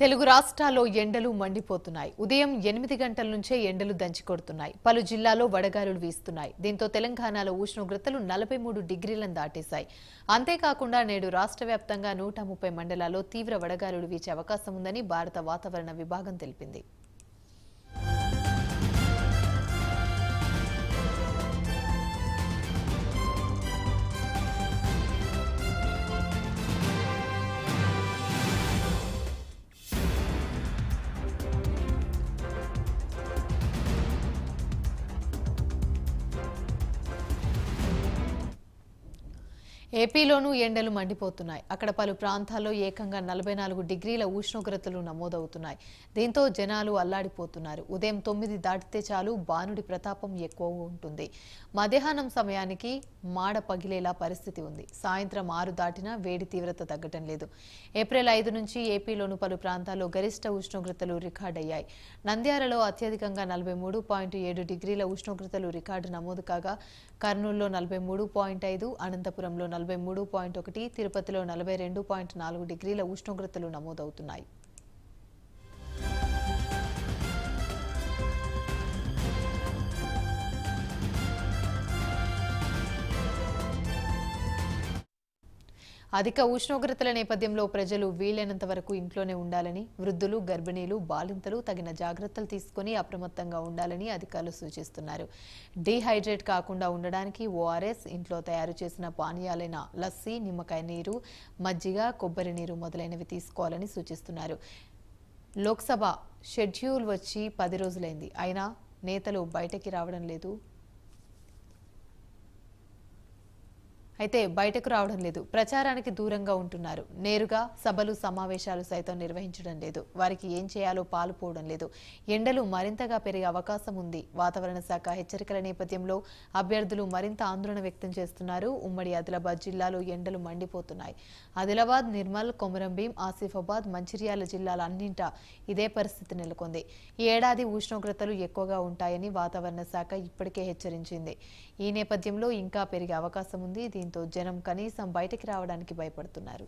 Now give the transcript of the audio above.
తెలుగు రాష్ట్రాల్లో ఎండలు మండిపోతున్నాయి. ఉదయం ఎనిమిది గంటల నుంచే ఎండలు దంచికొడుతున్నాయి పలు జిల్లాలో వడగాలులు వీస్తున్నాయి. దీంతో తెలంగాణలో ఉష్ణోగ్రతలు నలభై మూడు డిగ్రీలను దాటేశాయి. అంతేకాకుండా నేడు రాష్ట్ర వ్యాప్తంగా నూట ముప్పై మండలాల్లో తీవ్ర వడగాలులు వీచే అవకాశం ఉందని భారత వాతావరణ విభాగం తెలిపింది. ఏపీలోనూ ఎండలు మండిపోతున్నాయి. అక్కడ పలు ప్రాంతాల్లో ఏకంగా నలభై నాలుగు డిగ్రీల ఉష్ణోగ్రతలు నమోదవుతున్నాయి. దీంతో జనాలు అల్లాడిపోతున్నారు. ఉదయం తొమ్మిది దాటితే చాలు బానుడి ప్రతాపం ఎక్కువ ఉంటుంది. మధ్యాహ్నం సమయానికి మాడ పగిలేలా పరిస్థితి ఉంది. సాయంత్రం ఆరు దాటినా వేడి తీవ్రత తగ్గటం లేదు. ఏప్రిల్ ఐదు నుంచి ఏపీలోను పలు ప్రాంతాల్లో గరిష్ట ఉష్ణోగ్రతలు రికార్డయ్యాయి నంద్యాలలో అత్యధికంగా నలభై మూడు పాయింట్ ఏడు డిగ్రీల ఉష్ణోగ్రతలు రికార్డు నమోదు కాగా కర్నూలులో నలభై మూడు పాయింట్ ఐదు అనంతపురంలో నలభై మూడు పాయింట్ ఒకటి తిరుపతిలో నలభై రెండు పాయింట్ నాలుగు డిగ్రీల ఉష్ణోగ్రతలు నమోదవుతున్నాయి. అధిక ఉష్ణోగ్రతల నేపథ్యంలో ప్రజలు వీలైనంత వరకు ఇంట్లోనే ఉండాలని వృద్ధులు గర్భిణీలు బాలింతలు తగిన జాగ్రత్తలు తీసుకుని అప్రమత్తంగా ఉండాలని అధికారులు సూచిస్తున్నారు. డీహైడ్రేట్ కాకుండా ఉండడానికి ఓఆర్ఎస్ ఇంట్లో తయారు చేసిన పానీయాలైన లస్సీ నిమ్మకాయ నీరు మజ్జిగ కొబ్బరి నీరు మొదలైనవి తీసుకోవాలని సూచిస్తున్నారు. లోక్సభ షెడ్యూల్ వచ్చి పది రోజులైంది. అయినా నేతలు బయటకి రావడం లేదు. అయితే బయటకు రావడం లేదు. ప్రచారానికి దూరంగా ఉంటున్నారు. నేరుగా సభలు సమావేశాలు సైతం నిర్వహించడం లేదు. వారికి ఏం చేయాలో పాలుపోవడం లేదు. ఎండలు మరింతగా పెరిగే అవకాశం ఉంది. వాతావరణ శాఖ హెచ్చరికల నేపథ్యంలో అభ్యర్థులు మరింత ఆందోళన వ్యక్తం చేస్తున్నారు. ఉమ్మడి ఆదిలాబాద్ జిల్లాలో ఎండలు మండిపోతున్నాయి. ఆదిలాబాద్ నిర్మల్ కొమరంభీం ఆసిఫాబాద్ మంచిర్యాల జిల్లాల అన్నింటా ఇదే పరిస్థితి నెలకొంది. ఈ ఏడాది ఉష్ణోగ్రతలు ఎక్కువగా ఉంటాయని వాతావరణ శాఖ ఇప్పటికే హెచ్చరించింది. ఈ నేపథ్యంలో ఇంకా పెరిగే అవకాశం ఉంది. దీంతో జనం కనీసం బయటకి రావడానికి భయపడుతున్నారు.